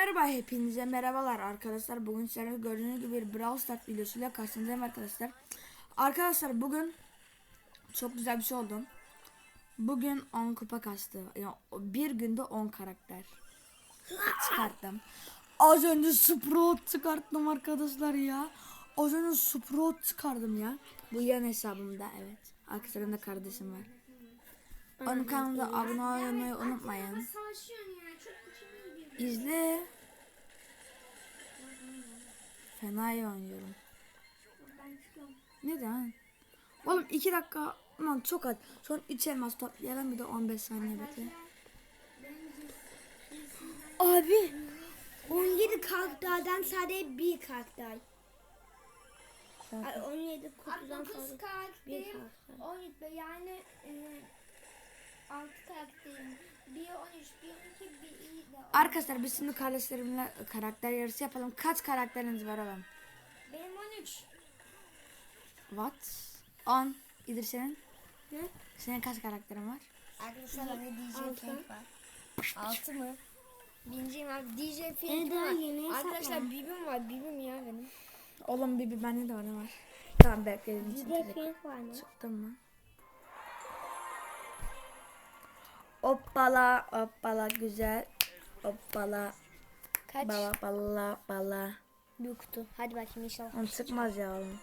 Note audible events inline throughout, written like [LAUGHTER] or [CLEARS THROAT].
merhaba hepinize merhabalar arkadaşlar. Bugün sizlerle gördüğünüz gibi bir Brawl Stars videosuyla karşınızdayım arkadaşlar. Arkadaşlar bugün çok güzel bir şey oldu. Bugün 10 kupa kastı. Yani bir günde 10 karakter çıkarttım. Az önce Sprout çıkarttım arkadaşlar ya. Az önce Sprout çıkardım ya. Bu yan hesabımda evet. Arkasında kardeşim var. Onun kanalına abone olmayı unutmayın. İzle. Fena iyi oynuyorum. Ben çıkıyorum. Neden? Oğlum 2 dakika aman çok az. Son 3 elmas toplayalım bir de 15 saniye bekle. Abi 17 karakterden sadece bir karakter. Ay, 17 kutudan sonra bir karakter. 17 yani e, 6 karakterim. Bir 13, bir 12, bir iyi de. Arkadaşlar biz şimdi kardeşlerimle karakter yarışı yapalım. Kaç karakteriniz var oğlum? Benim 13. What? 10. İdir senin? Ne? Senin kaç karakterin var? Arkadaşlar bende DJ. Frank var. 6 mı? Birinciyim abi. DJ Beni daha var. Arkadaşlar bibim var. Bibim ya benim. Oğlum bir bende de var ne var? Tamam çıktı. de Frank var mı? Çıktım mı? Hoppala hoppala güzel. Hoppala Kaç? bala bala bala. Bir kutu. Hadi bakayım inşallah. Oğlum çıkmaz ya oğlum.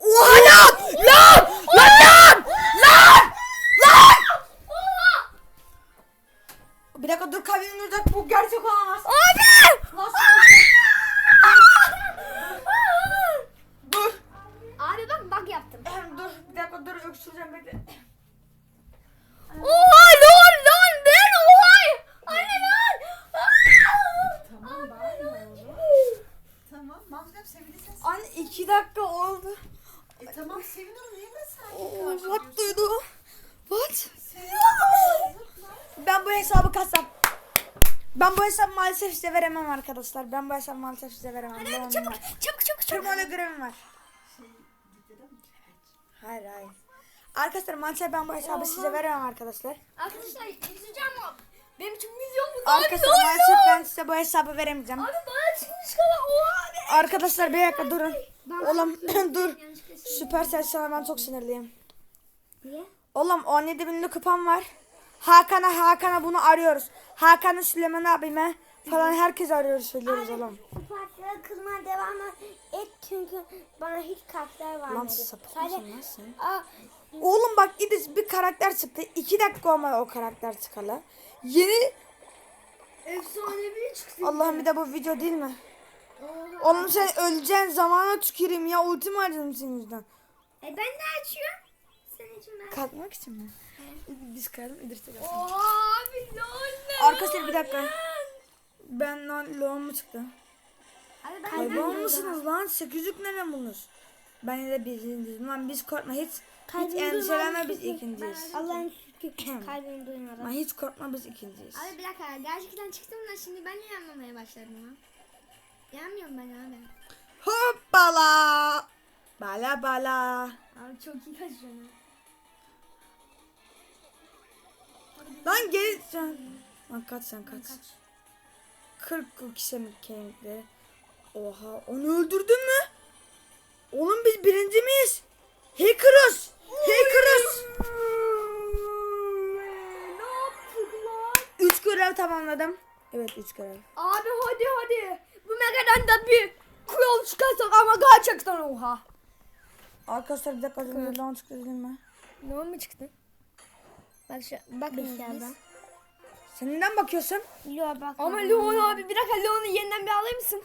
Oha lan! Lan! Lan! Lan! Lan! Bir dakika dur kalbim duracak bu gerçek olamaz. Abi! Nasıl? dur. Abi bak bak yaptım. Dur bir dakika dur öksüreceğim bekle. Oha lan lan ben oha. Anne lan. Tamam bağırma oğlum. Tamam Mahmut sevinirsen sen. Anne iki dakika oldu. E tamam sevin onu niye ben sakin Oh, karşıma? what duydu? What? Sevin Ben bu hesabı kasap. Ben bu hesabı maalesef size veremem arkadaşlar. Ben bu hesabı maalesef size veremem. Hadi Hadi çabuk çabuk çabuk çabuk. Görevim var. Hayır hayır. Arkadaşlar maalesef ben bu hesabı size veremem arkadaşlar. Arkadaşlar izleyeceğim o. Benim için milyon mu? Arkadaşlar maalesef ben size bu hesabı veremeyeceğim. Abi bana çıkmış kadar oha abi. Arkadaşlar bir dakika durun. Oğlum [CLEARS THROAT] dur. Süpersel sana ben çok sinirliyim. Niye? Oğlum 17 binlik kupam var. Hakan'a Hakan'a bunu arıyoruz. Hakan'ı Süleyman abime falan herkes arıyoruz söylüyoruz oğlum. Kupartlara kızmaya devam et çünkü bana hiç karakter Lan vermedi. sapık Sadece mısın lan? Aa, Oğlum bak İdris bir karakter çıktı. 2 dakika olmadı o karakter çıkalı. Yeni efsanevi çıktı. Allah'ım bir de bu video değil mi? Oğlum sen öleceksin zamana tüküreyim ya ultim harcadım senin yüzünden. E ben de açıyorum. Senin için ben. Kalkmak için mi? Biz kayalım İdris de kalsın. Oha abi lan. Arkadaşlar bir dakika. Ben lan loğum mu çıktı? Abi ben musunuz lan? Sekizlik nereden bulunuz? Ben yine de birinciyiz. Lan biz korkma hiç. Hiç Kalbim endişelenme duymadı biz ikinciyiz. Allah'ın şükür [CLEARS THROAT] kalbim duymadı. Lan hiç korkma biz ikinciyiz. Abi bir dakika gerçekten çıktım da şimdi ben niye yanmamaya başladım ya? Yanmıyorum ben abi. Hoppala. Bala bala. Abi çok iyi kaçıyorum. Lan gel sen. Lan kaç sen kaç. 40 kişi mi kemikli? Oha onu öldürdün mü? Oğlum biz birinci miyiz? Hacker'ız. Hacker'ız. Ne yaptık lan? 3 görev tamamladım. Evet 3 görev. Abi hadi hadi. Bu Mega'dan da bir kuyol çıkarsak ama gerçekten oha. Arkadaşlar bir dakika dur lan çıktı değil mi? Ne mu çıktı? Bak şu bak Dışarıdan. Sen neden bakıyorsun? Yo bak. Ama Leon abi bir dakika Leon'u yeniden bir alır mısın?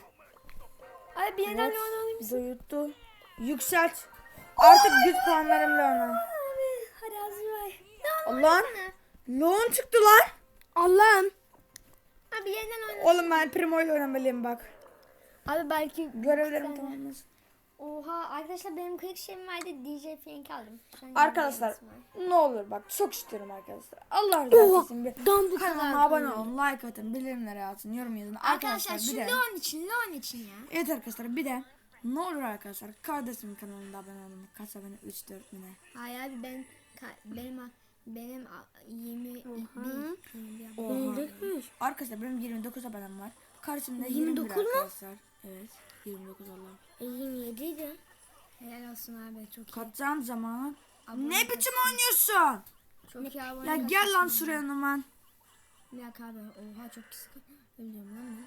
Abi bir yeniden Evet. Leon'u alayım mısın? Duyuttu. Yükselt. Artık güç puanlarımla ona. Abi hadi az. Leon Allah'ım. Loğun çıktı lan. Allah'ım. Abi yeniden oyna. Oğlum ben Primo ile oynamalıyım bak. Abi belki Görevlerim tamamlasın. Oha arkadaşlar benim 40 şeyim vardı DJ Frank aldım. An Arkadaşlar ne olur bak çok istiyorum arkadaşlar. Allah razı olsun. Bir kanalıma abone olun, like atın, bildirimleri atın, yorum yazın. Arkadaşlar, Arkadaşlar şu bir de Leon için Leon için ya. Evet arkadaşlar bir de ne olur arkadaşlar kardeşimin kanalında abone olun. Kaç abone? 3 4 mi ne? Hayır abi ben ka- benim Benim a- 20 Oha. 21. Oha. Arkadaşlar benim 29 abonem var. Karşımda 29 21 mu? arkadaşlar. Evet. 29 Allah'ım. E, 27 idi. Helal olsun abi çok iyi. Katacağım zaman. Abone Ne biçim oynuyorsun? Çok iyi abone Ya gel lan şuraya Numan. Dakika abi. Oha çok sıkı. Ölüyorum lan ben.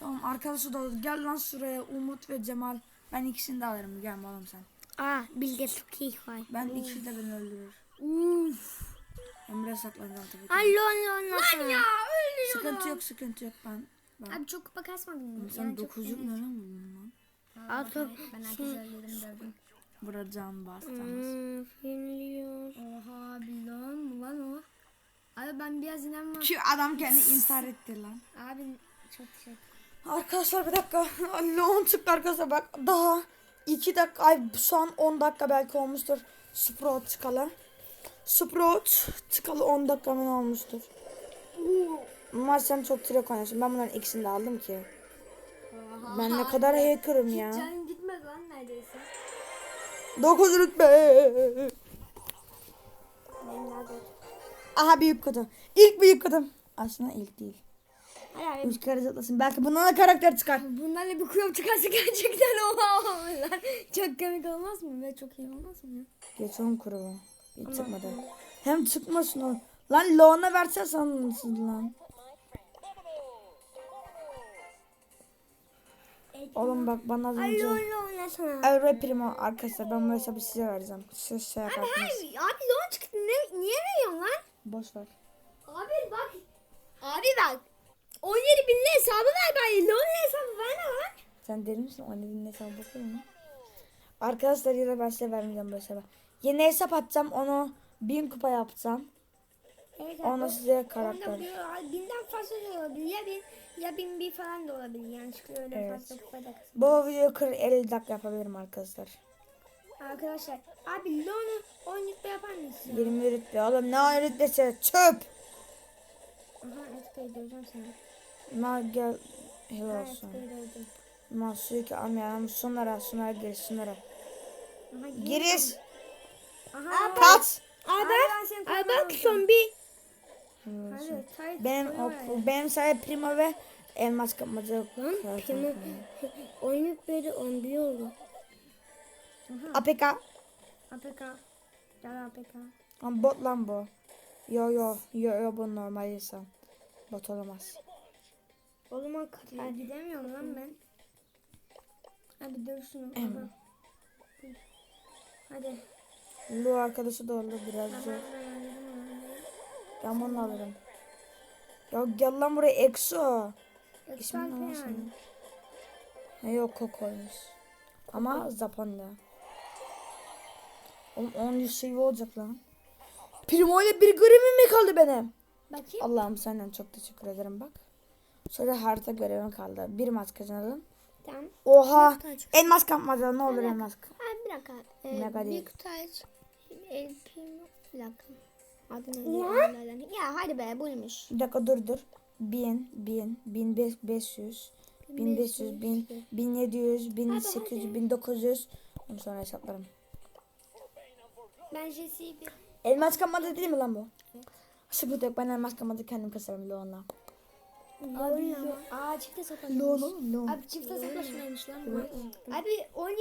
Tamam arkadaşı da. Gel lan şuraya Umut ve Cemal. Ben ikisini de alırım. Gel oğlum sen. Aa Bilge çok iyi var. Ben ikisi de beni öldürür. Uf. Emre saklanacağım tabii ki. Ay lon lon lon. Ya ölüyorum. Sıkıntı yok sıkıntı yok ben. Ben. Abi çok kupa kasmadın mı? Sen Yani çok dokuzluk ne lan bak, çok- Ben herkese öldürdüm dövdüm. Vuracağım bastığımız. Hmm, finliyor. Oha abi lan mı lan o? Abi ben biraz var. Ki adam kendi intihar etti lan. Abi çok teşekkür Arkadaşlar bir dakika. Leon çıktı arkadaşlar bak. Daha 2 dakika ay şu an 10 dakika belki olmuştur. Sprout çıkalı. Sprout çıkalı 10 dakika mı olmuştur. Ama sen çok trek oynuyorsun. Ben bunların ikisini de aldım ki. Ben ne kadar hacker'ım ya. Canım gitmez lan neredeyse. 9 rütbe. Benim daha da. Aha büyük kutu. İlk büyük kutum. Aslında ilk değil. Hayır. Üç kere zıplasın. Belki bundan da karakter çıkar. Bunlarla bir kuyum çıkarsa gerçekten oha lan. Çok komik olmaz mı? Ve çok iyi olmaz mı? Geç on kuru. Hiç çıkmadı. Hem çıkmasın o. Lan Leon'a versen sanırsın lan. Oğlum bak bana az önce lon lon oynasana. Elre Primo arkadaşlar ben bu hesabı size vereceğim. Siz şey yaparsınız. Abi lon çıktı. Ne, niye veriyorsun lan? Boş ver. Abi bak. Abi bak. 17 binli hesabı ver bari. Lon hesabı verme lan. Sen deli misin? O ne hesabı bakıyor mu? Arkadaşlar ya da ben size vermeyeceğim bu hesabı. Yeni hesap atacağım onu bin kupa yapacağım. Evet Ona size Onda karakter. bir, binden fazla da olabilir. Ya bin ya bin bir falan da olabilir. Yanlışlıkla öyle Evet. fazla kupa da Bu videoyu 40 50 dakika yapabilirim arkadaşlar. Arkadaşlar abi Lon'u 10 rütbe yapar mısın? 20 rütbe oğlum ne o rütbesi çöp. Aha Etka'yı döveceğim sana. Ma gel helal Ha olsun. Ma sürekli almayalım şunlara şunlara giriş şunlara. Aha, Giriş. Aha. Kaç. Abi bak. Abi bak zombi. Helal olsun. Hadi Tayyip. Benim o, benim sadece primo ve elmas kapmaca. Primo. [LAUGHS] Oynayıp böyle 11 oldu. APK. APK. Gel APK. Ama bot lan bu. Yo yo yo yo bu normal insan. Bot olamaz. O zaman kadar gidemiyorum lan ben. Hadi döv şunu. Em. Aha. Hadi. Lu arkadaşı da oldu biraz zor. Ben bunu alırım. Ya gel lan buraya Exo. İsmin ne senin? Ne yok Koko'ymuş. Ama Japon'da. Oğlum 10 yüz seviye olacak lan. Primo ile bir görevim mi kaldı benim? Bakayım. Allah'ım senden çok teşekkür ederim bak. Şöyle harita görevim kaldı. Bir maç kazanalım. Tamam. Oha. Elmas kapmaca ne olur elmas. Abi bir dakika. Ee, bir kutu aç. El primo. Bir dakika. Adı ne? Ya hadi be buymuş. Bir dakika dur dur. 1000, 1000, 1500, 1500, 1000, 1700, 1800, 1900. Onu sonra hesaplarım. Ben Jesse'yi bir... Elmas kapmaca değil mi lan bu? Sıkıntı yok ben elmas kapmaca kendim kasarım Leon'la. Abi Aa çifte sataşmaymış. Leon, Leon. Abi çifte sataşmaymış lan bu. Abi 17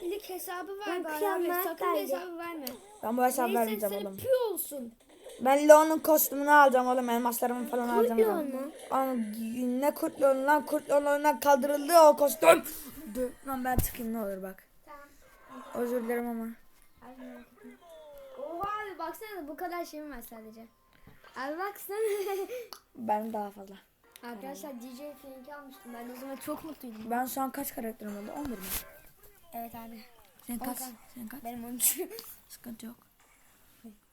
binlik hesabı var Ben bari Sakın hesabı verme. Ben bu hesabı Neyse vermeyeceğim oğlum. pü olsun. Ben Leon'un kostümünü alacağım oğlum. Elmaslarımı falan alacağım. Leon mu? Oğlum, ne kurt Leon lan kurt Leon oyundan kaldırıldı o kostüm. Dur lan ben çıkayım ne olur bak. Tamam. Özür dilerim ama. Oha abi baksana bu kadar şeyim var sadece. Abi baksana. [LAUGHS] Ben daha fazla. Arkadaşlar DJ Frank'i almıştım. Ben o zaman çok mutluydum. Ben şu an kaç karakterim oldu? 11 mi? Evet abi. Sen kaç? Volkan. Sen kaç? Benim 13. Sıkıntı yok.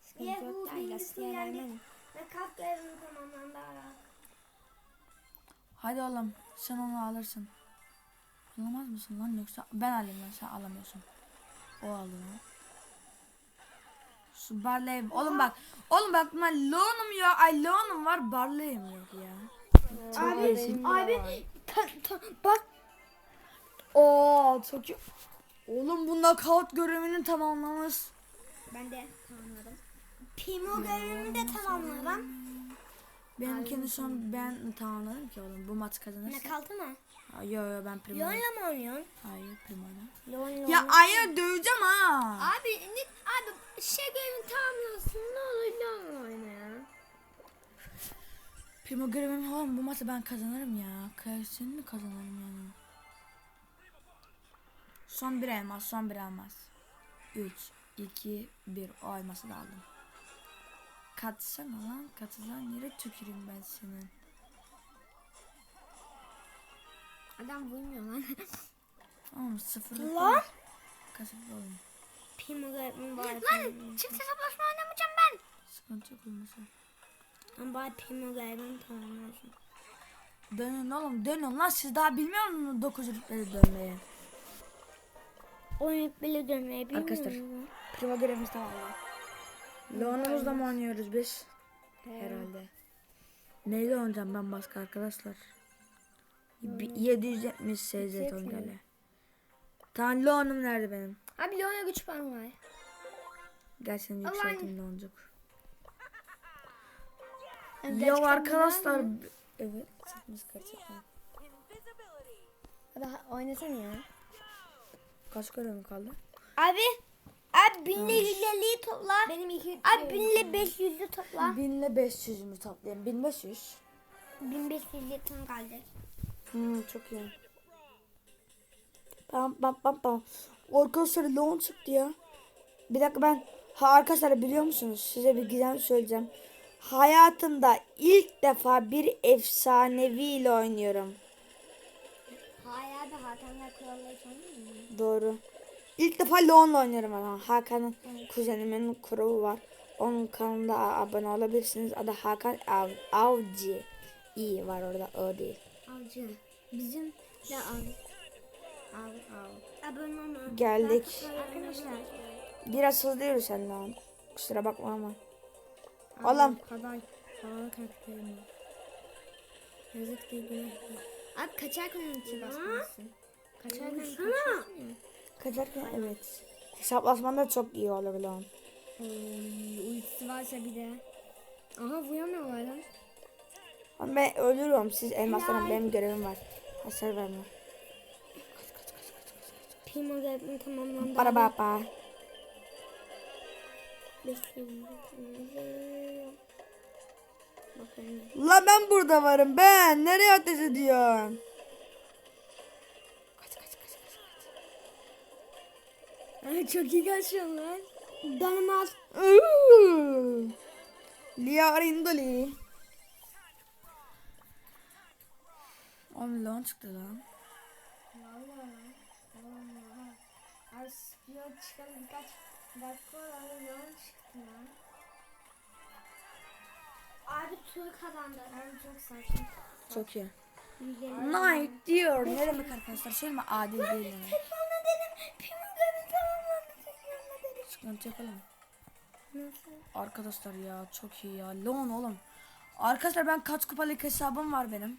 Sıkıntı yok. Ay gazeteye vermem. Ve kalp görevim tamamlandı ara. Hadi oğlum sen onu alırsın. Alamaz mısın lan yoksa ben alayım lan sen alamıyorsun. O alıyor. Şu Barley oğlum bak oğlum bak ben Leon'um ya ay Leon'um var Barley'im yok ya. Çok Abi, abi ta- ta- bak Oo çok iyi. Oğlum bu knockout görevini tamamlamış. ben de tamamladım. Pimo görevimi de tamamladım. Benimkini son ben tamamladım ki oğlum. Bu maç Ne kazanırsa. kaldı mı? Ha, Yo yo ben primo. Leon'la mı oynuyorsun? Hayır primo'yla. Leon, Ya ayı döveceğim ha. Abi ne, abi şey görevini tamamlasın ne olur olur oyna ya. Primo görevim oğlum bu maçı ben kazanırım ya. Kesinlikle kazanırım yani. Son bir elmas, son bir elmas. 3, 2, 1. O elması da aldım. Katsana lan, katılan yere tüküreyim ben senin. Adam vurmuyor lan. Oğlum sıfır. Lan! Kasıp oğlum. Pimo görevimi bari. lan çift hesaplaşma oynamayacağım ben. Sıkıntı yok olmasa. Ben bari Pimo görevimi tamamlasın. Dönün oğlum dönün lan siz daha bilmiyor musunuz 9 rütbeli dönmeyi? Oyun bile dönmeyi bilmiyorum. Arkadaşlar. Prima görevimiz tamam ya. Leon'umuzla mı oynuyoruz biz? Herhalde. Neyle oynayacağım ben başka arkadaşlar? Bir 770 SZ Tongale. Tamam Leon'um nerede benim? Abi Leon'a güç puanı var. Gel seni Allah'ım. yükselteyim Leon'cuk. Yani Ya gerçekten arkadaşlar. güzel mi? Evet. Hadi oynasana ya. Kaç görevim kaldı? Abi. Abi binle yüzleliği topla. Benim iki Abi binle beş yüzlü topla. 1000 ile 500 mü toplayayım? 1500. Bin beş yüzlü tam kaldı. Hmm, çok iyi. Pam pam pam pam. Arkadaşlar Leon çıktı ya. Bir dakika ben ha arkadaşlar biliyor musunuz? Size bir gizem söyleyeceğim. Hayatımda ilk defa bir efsanevi ile oynuyorum. Hayır abi Hakan'la kuralları tanıyor? Doğru. İlk defa Leon'la oynuyorum ben. Hakan'ın kuzenimin kuralı var. Onun kanalına abone olabilirsiniz. Adı Hakan Av Avcı. İyi var orada o değil. Avcı. Bizim de av. Av av. Abone olma. Geldik. Arkadaşlar. Biraz hızlı yürü sen lan. Kusura bakma ama. Oğlum. Havalı karakterim var. Yazık değil günah değil. Abi kaçarken ulti basmalısın. Kaçarken kaçıyorsun ya. Kaçarken evet. Hesaplaşmanda çok iyi Leon. Oy, ultisi varsa bir de. Aha vuramıyorlar lan. Ama ben ölürüm. Siz elmaslarım benim görevim var. Hasar verme. Pimo görevimi tamamlandı. Para baba. Tamamlandı. Bakın. La ben burada varım ben. Nereye ateş ediyorsun? Çok iyi kaçıyorsun lan. Uuu. Lia Rindoli. Oğlum Leon çıktı lan. Vallahi lan. Vallahi. Ay spiyon çıkalı birkaç dakika olan yol çıktı lan. Abi tur kazandı. Abi çok saçma. Çok iyi. Night diyor. Ne demek arkadaşlar? Söyleme adil değil yani. Tekrar dedim. Sıkıntı yapalım. Nasıl? Arkadaşlar ya çok iyi ya. Leon oğlum. Arkadaşlar ben kaç kupalık hesabım var benim.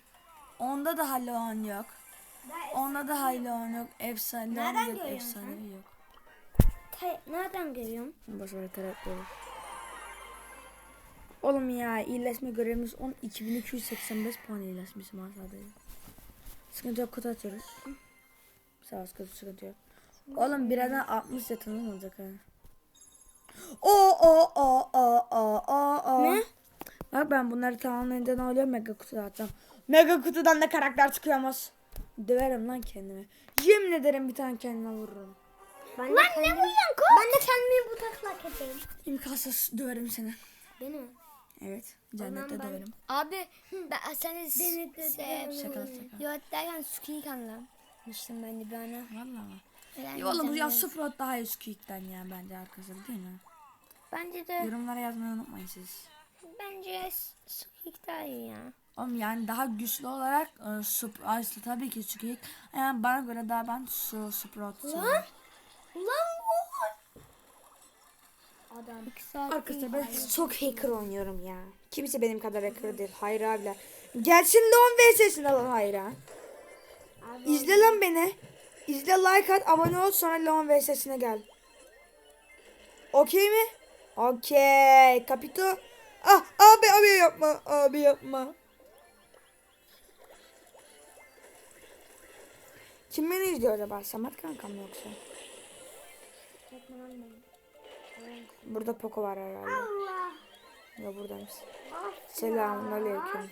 Onda daha Leon yok. Onda daha Leon yok. Efsane Nereden yok. Efsanevi yok. Tay- nereden görüyorum? Başarılı karakteri. Oğlum ya iyileşme görevimiz 10 2285 puan iyileşmişim aşağıda. Sıkıntı yok kutu açıyoruz. Sağ ol sıkıntı, yok. Oğlum birazdan 60 yatınız olacak ha. O o o o o o o. Ne? Bak ben bunları tamamlayınca ne oluyor? Mega kutu atacağım. Mega kutudan da karakter çıkıyormuş. Döverim lan kendimi. Yemin ederim bir tane kendime vururum. Ben Lan ne vuruyorsun kız? Ben de kendimi bu taklak ederim. İmkansız döverim seni. Beni. Evet. Cennette ben- döverim. Abi ben sen de Denetledim. Şaka şaka. Yok derken Suki'yi kanlamıştım ben de bir ana. Valla mı? Falan Ya oğlum bu ya. Sprout daha iyi Squeak'ten ya bence arkadaşlar değil mi? Bence de. Yorumlara yazmayı unutmayın siz. Bence Squeak daha iyi ya. Oğlum yani daha güçlü olarak e, Sprout tabii ki Squeak. Yani bana göre daha ben su Sprout seviyorum. Ulan Adam. Arkadaşlar ben çok hacker oynuyorum ya. Kimse benim kadar hacker değil. Hayır abiler. Gelsin Leon VS'sine lan hayra. İzle lan beni. İzle like at abone ol sonra Leon VS'sine gel. Okey mi? Okey. Kapito. Ah abi abi yapma. Abi yapma. Kim beni izliyor acaba? Samet kankam yoksa? Burada Poco var herhalde. Allah. Ya buradaymış. Selamun aleyküm.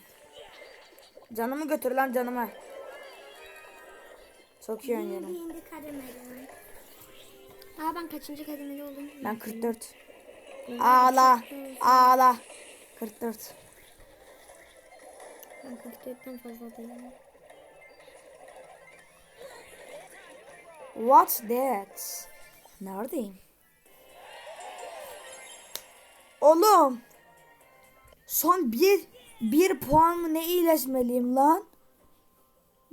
Canımı götür lan canımı. Çok iyi oynuyorum. Aa ben kaçıncı kademeli oldum? Ben 44. Ağla. Ağla. 44. Ben 44'ten fazla değilim. What's that? Neredeyim? Oğlum. Son bir bir puan mı ne iyileşmeliyim lan?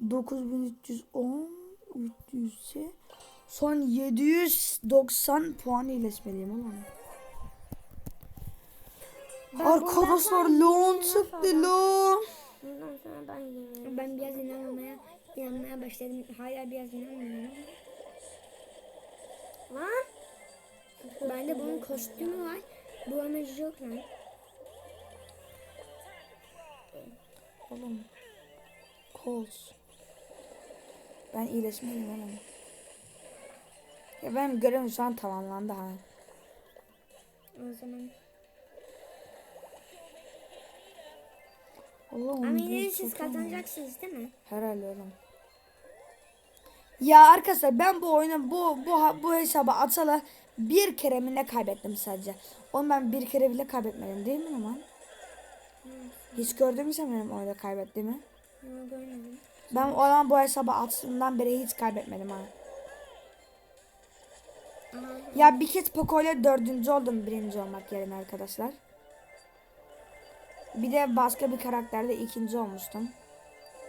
9310 300 ise son 790 puan iyileşmeliyim Arkadaşlar loan çıktı loan. Bundan sonra ben yiyeyim. Ben biraz inanmamaya inanmaya başladım. Hala biraz inanmıyorum. Lan. Bende bunun kostümü var. Bu amacı yok lan. Oğlum. Coles. Ben iyileşmeliyim oğlum. Ya benim görevim şu an tamamlandı ha. O zaman. Allah'ım. Ama yine de siz kazanacaksınız değil mi? Herhalde oğlum. Ya arkadaşlar ben bu oyunu bu bu bu hesaba atalı bir kere mi ne kaybettim sadece. Onu ben bir kere bile kaybetmedim değil mi ama? Hiç gördün mü sen benim oyunda kaybettiğimi? Görmedim. Ben o zaman bu hesaba attığımdan beri hiç kaybetmedim ha. Ya bir kez Poco ile dördüncü oldum birinci olmak yerine arkadaşlar. Bir de başka bir karakterde ikinci olmuştum.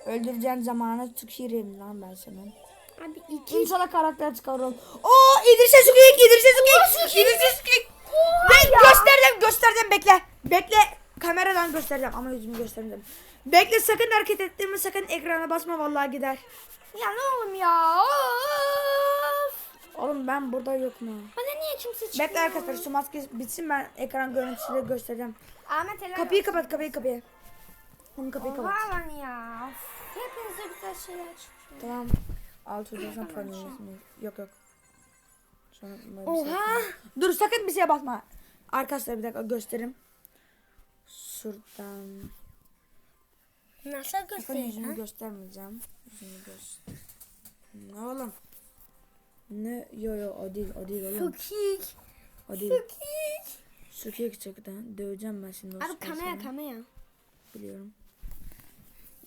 Öldüreceğin zamanı tüküreyim lan ben senin. Abi iki. İnşallah karakter çıkarırım. Oo İdris'e Sukik, İdris'e Sukik, İdris'e Sukik. Ben göstereceğim, göstereceğim bekle. Bekle. Kameradan göstereceğim ama yüzümü göstermeyeceğim. Bekle sakın hareket ettirme sakın ekrana basma vallahi gider. Ya ne oğlum ya? Of. Oğlum ben burada yokum ha. Bana niye kimse çıkmıyor? Bekle arkadaşlar şu maske bitsin ben ekran görüntüsüyle göstereceğim. Ahmet helal Kapıyı kapat kapıyı kapıyı. Onun kapıyı kapat. Oha lan ya. Of. Hepinize güzel şeyler çıkıyor. Tamam. Alt hocasına paranıyorsunuz. Yok yok. Sonra böyle bir şey Oha. Dur sakın bir şeye basma. Arkadaşlar bir dakika göstereyim. Şuradan. Nasıl göstereyim yüzümü ha? göstermeyeceğim. Yüzümü göster. Ne oğlum? Ne? Yo yo o değil o değil oğlum. Sukik. O değil. Sukik. Sükek çıktı. Döveceğim ben şimdi o Abi kamera kamera. Biliyorum.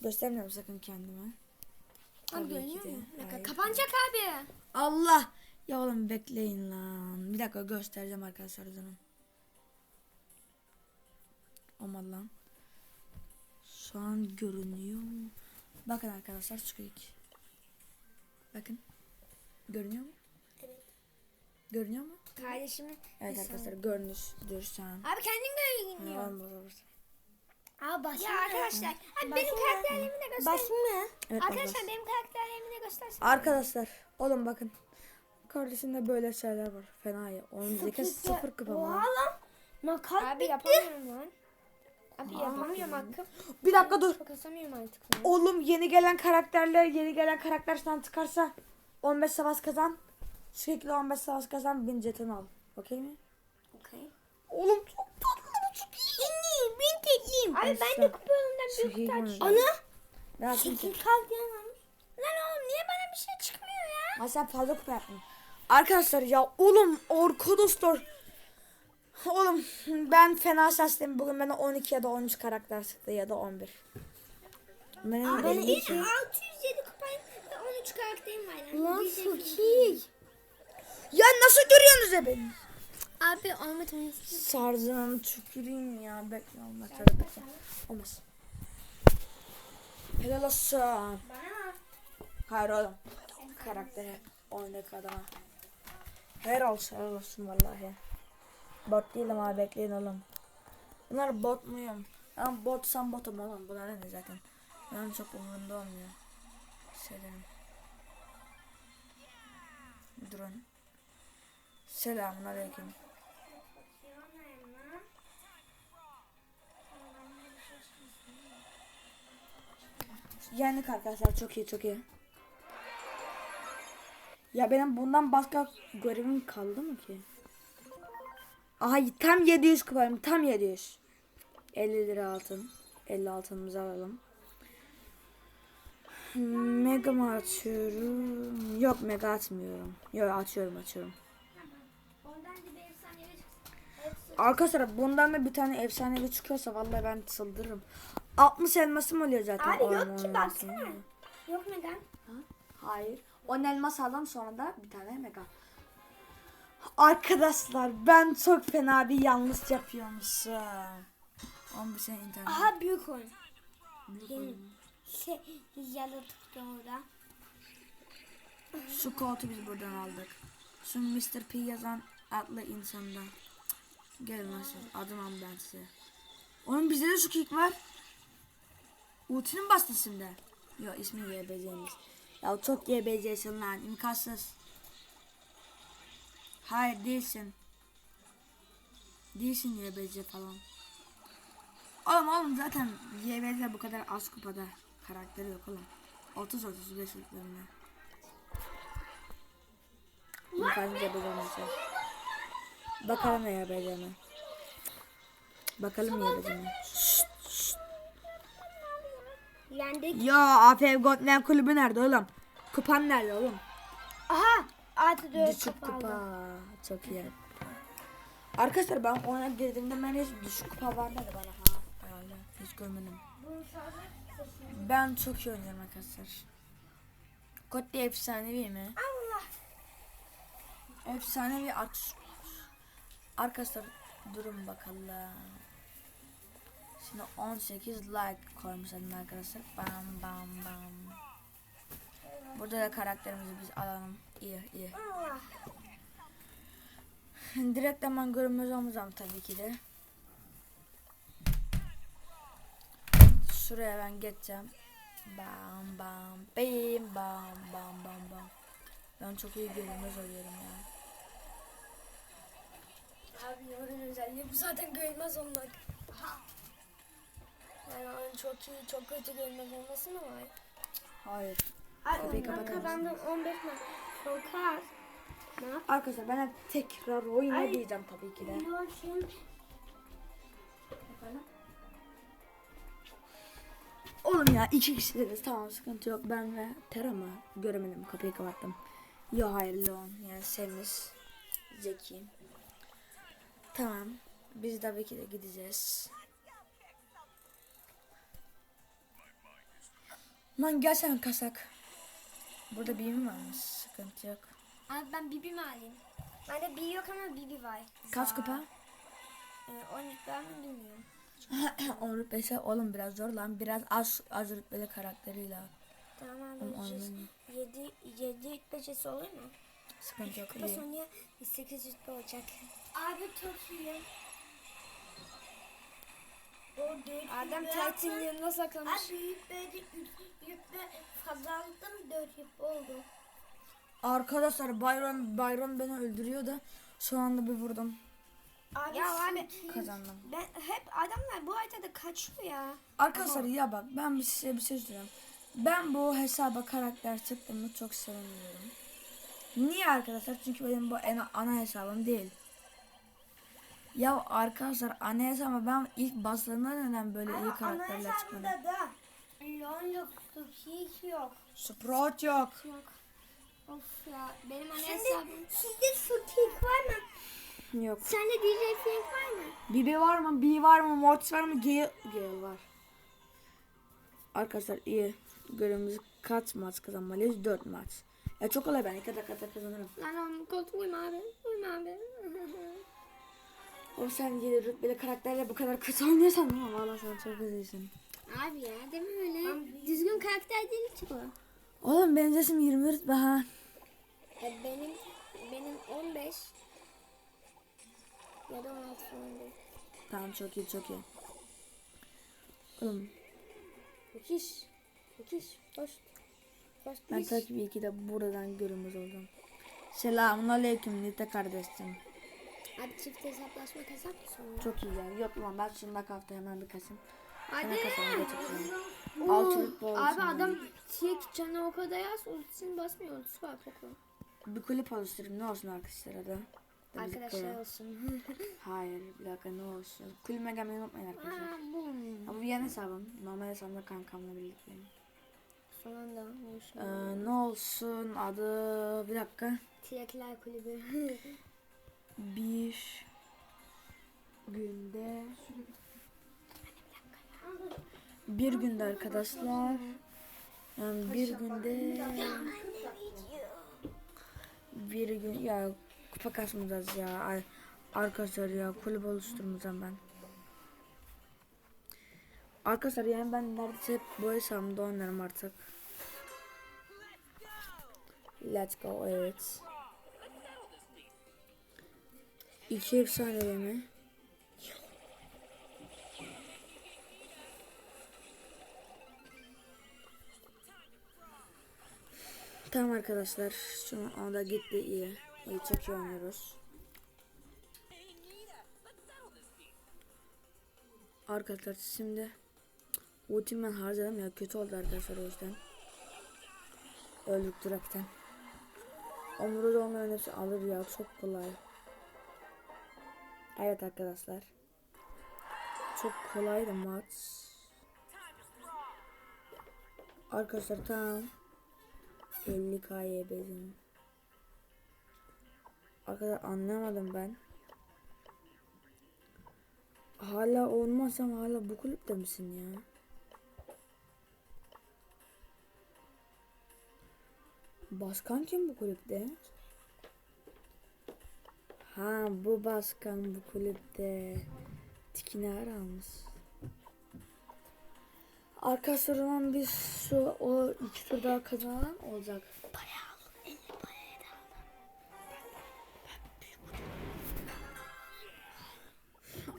Göstermiyorum sakın kendime. Abi görünüyor mu? Bir dakika. Kapanacak abi. Allah! Ya oğlum bekleyin lan. Bir dakika göstereceğim arkadaşlar canım. Aman lan. Şu an görünüyor. Bakın arkadaşlar Squeak. Bakın. Görünüyor mu? Evet. Görünüyor mu? Kardeşimin. Evet arkadaşlar görünüştür şu an. Abi kendin görünüyor. Tamam, bozulur. Abi basın Ya arkadaşlar. Abi benim karakterlerimi de göster. Basın mı? Evet, Arkadaşlar bozulur. benim karakterlerimi de göstersin. Arkadaşlar oğlum bakın. Kardeşimde böyle şeyler var. Fena ya. Onun zeka sıfır kıpam. Oha lan. Makat Abi yapamıyorum lan. Abi yapamıyorum hakkım. Bir dakika dur. Kasamıyorum artık lan. Oğlum yeni gelen karakterler yeni gelen karakter sana çıkarsa 15 savaş kazan. Sürekli 15 savaş kazan 1000 jeton al. Okey mi? Okey. Oğlum çok tatlı bu çok iyi. Ben tekliyim. Abi ben de kupa yolundan iyi büyük açıyorum. Ana. Ne yapayım ki? Kalk yalan. Lan oğlum niye bana bir şey çıkmıyor ya? Ha sen fazla kupa yaptın. Arkadaşlar ya oğlum arkadaşlar. Oğlum ben fena şanslıyım. Bugün bana 12 ya da 13 karakter çıktı ya da 11. Benim Ben 52 ilk 607 kupayım 13 karakterim var. Yani. Lan şey- Sukik. Ya nasıl görüyorsunuz ya beni? Abi Ahmet Mesut. Sarzınım tüküreyim ya. Bekle olmaz. Bekle. Olmaz. Helal olsun. Bana Hayır oğlum. Karakteri oyundaki adama. Helal olsun. Helal olsun vallahi. Bot değilim abi bekleyin oğlum. Bunlar bot muyum? Ben botsam botum oğlum. Bunlar ne zaten. Benim çok umurumda olmuyor. Selam drone. Selamun aleyküm. Yendik arkadaşlar çok iyi çok iyi. Ya benim bundan başka görevim kaldı mı ki? Aha tam 700 kupayım tam 700. 50 lira altın. 50 altınımızı alalım. Mega mı açıyorum? Yok mega atmıyorum. Yok efsanevi çıksın. Arkadaşlar bundan da bir tane efsanevi çıkıyorsa vallahi ben çıldırırım. 60 elmasım oluyor zaten. Abi yok ki, baksana. Yok neden? Hayır. 10 elmas aldım sonra da bir tane mega. Arkadaşlar ben çok fena bir yanlış yapıyormuşum. 11 sene internet. Aha büyük oyun. Şey da orada. Şu koltuğu biz buradan aldık. Şu Mr. P yazan adlı insandan. Gelin nasıl adım ben size. Onun bizde de şu kick var. Ultinin bastı şimdi. Yok ismi YBC'miz. Ya çok YBC'sin lan imkansız. Hayır değilsin. Değilsin YBC falan. Oğlum oğlum zaten YBC bu kadar az kupada karakteri yok oğlum. 30-35 yıllarında. Yukarıda yapacağım Bakalım ne yapacağını. Bakalım ne yapacağını. Yendik. Ya AFF Gotland kulübü nerede oğlum? Kupan nerede oğlum? Aha. Artı dört Düşük kupa kupa. Çok iyi. Arkadaşlar ben ona girdiğimde ben hiç düşük kupa var dedi bana ha. Hiç görmedim. Ben çok iyi oynuyorum arkadaşlar. Kotte efsanevi mi? Allah. Efsanevi aks. Arkadaşlar durun bakalım. Şimdi 18 like koymuşum arkadaşlar. Bam bam bam. Burada da karakterimizi biz alalım. İyi iyi. Allah. Direkt hemen görünmez olmayacağım tabii ki de. Şuraya ben geçeceğim. Bam bam bim bam bam bam bam. Ben çok iyi görünmez oluyorum ya. Abi yorun özelliği bu zaten görünmez olmak. Yani onun çok iyi, çok kötü görünmez olması mı var? Hayır. Kapatır kazandım 15 maç. Ne yap? Arkadaşlar ben tekrar oyuna Ay. diyeceğim tabii ki de. Oğlum ya iki kişileriz tamam sıkıntı yok. Ben ve Tera mı? Göremedim kapıyı kapattım. Yo hayır Leon yani Semiz Zeki. Tamam. Biz tabii ki de gideceğiz. Lan gel sen kasak. Burada bir mi varmış? Sıkıntı yok. Abi ben Bibi mi alayım? Bende Bibi yok ama Bibi var. Kaç kupa? Ee, 13 ben mi bilmiyorum. [CLEARS THROAT] 10 rütbesi oğlum biraz zor lan. Biraz az az rütbeli karakteriyle. Tamam anladım. 7 7 rütbecesi olur mu? Sıkıntı yok. Kupa. Sonya 8 rütbe olacak. Abi çok iyi. Adam yüz Titan yaptı. yanına saklamış. Abi yükledi, yükle fazlalıktan dört yük oldu. Arkadaşlar Byron Byron beni öldürüyor da şu anda bir vurdum. Abi Ya abi Kazandım. ben hep adamlar bu haritada kaçıyor ya. Arkadaşlar ya bak ben bir size bir şey söyleyeyim. Ben bu hesaba karakter çıktığımı çok sevmiyorum. Niye arkadaşlar? Çünkü benim bu en ana hesabım değil. Ya arkadaşlar ana hesabıma ben ilk bastığımda neden böyle iyi karakterler çıkmadı? da Leon yok, hiç yok. Sprout yok. Yok. Of ya benim ana Şimdi hesabım. sizde Sutik var mı? Yok. Sende DJ Frank var mı? Bibi var mı? B var mı? Mortis var mı? Gale, Gale var. Arkadaşlar iyi. Görevimizi kaç maç kazanmalıyız? 4 maç. Ya çok kolay ben. 2 dakikada kazanırım. Lan oğlum koltuğu uyma abi. Uyma abi. [LAUGHS] O sen yedi rütbeli karakterle bu kadar kötü oynuyorsan ama valla sen çok üzüyorsun. abi ya deme öyle. Düzgün karakter değil ki bu. Oğlum benim sesim 20 rütbe ha. E, benim benim 15 ya da 16 falan değil. Tamam çok iyi çok iyi. Oğlum Müthiş. Müthiş. Hoş. Hoş. ben takip iyi ki de buradan görünmez oldum. Selamun aleyküm Nite kardeşim. Abi çift hesaplaşma kasap mı sonra? Çok iyi ya. Yok lan ben şunda hafta hemen bir kasım. Hadi. Altılık Abi adam tek canı o kadar yaz ultisini basmıyor. Ultisi var Poco. Bir kulüp oluşturayım ne olsun arkadaşlar adı. Arkadaşlar olsun. [LAUGHS] Hayır bir dakika ne olsun. Kulübe gelmeyi unutmayın arkadaşlar. ha bu. Ama bu yeni hesabım. Normal hesabımda kankamla birlikteyim. Son anda ne olsun? Ee, ne olsun adı bir dakika. Tiyaklar kulübü. [LAUGHS] Bir günde bir günde arkadaşlar yani bir günde bir gün ya kupa kasmayacağız ya arkadaşlar ya kulüp oluşturmayacağım ben arkadaşlar yani ben neredeyse hep bu hesabımda oynarım artık let's go evet İki efsane mi? Tamam arkadaşlar. Şu anda gitti iyi. İyi çok iyi oynuyoruz. Arkadaşlar şimdi ultimi ben harcadım ya kötü oldu arkadaşlar o yüzden. Öldük direkten. Omurda olmayan hepsi alır ya çok kolay. Evet arkadaşlar. Çok kolaydı maç. Arkadaşlar tamam. 50 k'ye bezim. Arkadaşlar anlamadım ben. Hala olmazsam hala bu kulüpte misin ya? Başkan kim bu kulüpte? Ha bu başkan bu kulüpte tikini almış. Arkadaşlar biz şu o iki tur daha kazanan olacak.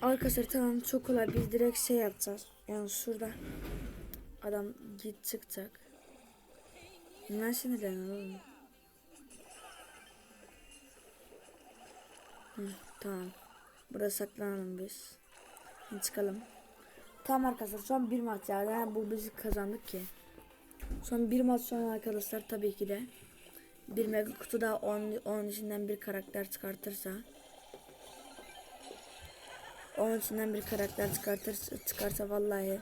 Arkadaşlar tamam çok kolay biz direkt şey yapacağız. Yani şurada adam git çıkacak. Ne sinirleniyor oğlum? Hı, tamam. Burada saklanalım biz. Şimdi çıkalım. Tamam arkadaşlar son bir maç yani, yani bu bizi kazandık ki. Son bir maç sonra arkadaşlar tabii ki de bir mega kutuda 10 10 içinden bir karakter çıkartırsa 10 içinden bir karakter çıkartır çıkarsa vallahi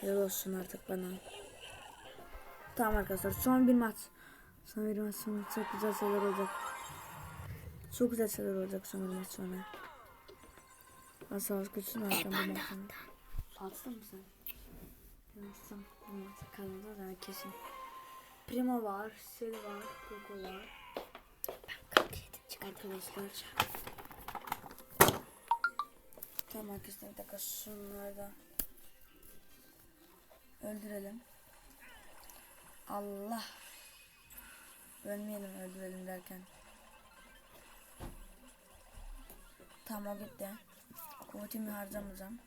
helal olsun artık bana. Tamam arkadaşlar son bir maç. Son bir maç sonra çok güzel şeyler olacak. Çok güzel şeyler olacak son bir maç sonra. Ben savaş güçünü alacağım bu maçın. Attın mı sen? Ben atsam bu maçı kazanacağız yani kesin. Primo var, Sel var, Coco var. Arkadaşlar. Tamam arkadaşlar bir dakika şunları da öldürelim. Allah. Ölmeyelim öldürelim derken. Tamam o gitti. Ultimi harcamayacağım.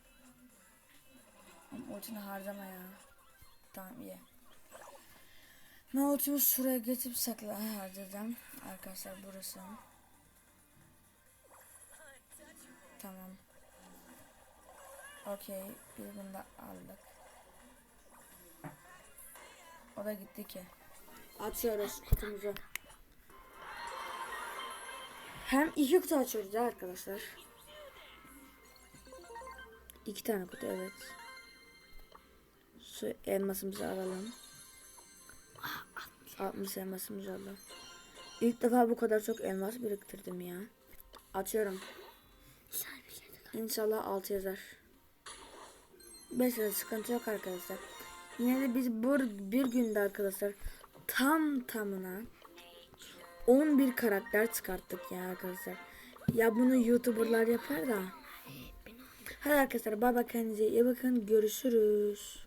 Ama ultini harcama ya. Tamam iyi. Ben ultimi şuraya geçip sakla harcayacağım. Arkadaşlar burası. Tamam. Okey. Bir bunu da aldık. O da gitti ki. Açıyoruz kutumuzu. Hem iki kutu açıyoruz ya arkadaşlar. İki tane kutu evet. Şu elmasımızı alalım. 60 elmasımız oldu. İlk defa bu kadar çok elmas biriktirdim ya. Açıyorum. İnşallah 6 yazar. Mesela sıkıntı yok arkadaşlar. Yine de biz bu bir günde arkadaşlar tam tamına 11 karakter çıkarttık ya arkadaşlar. Ya bunu youtuberlar yapar da. Hadi arkadaşlar bay bay kendinize iyi bakın görüşürüz.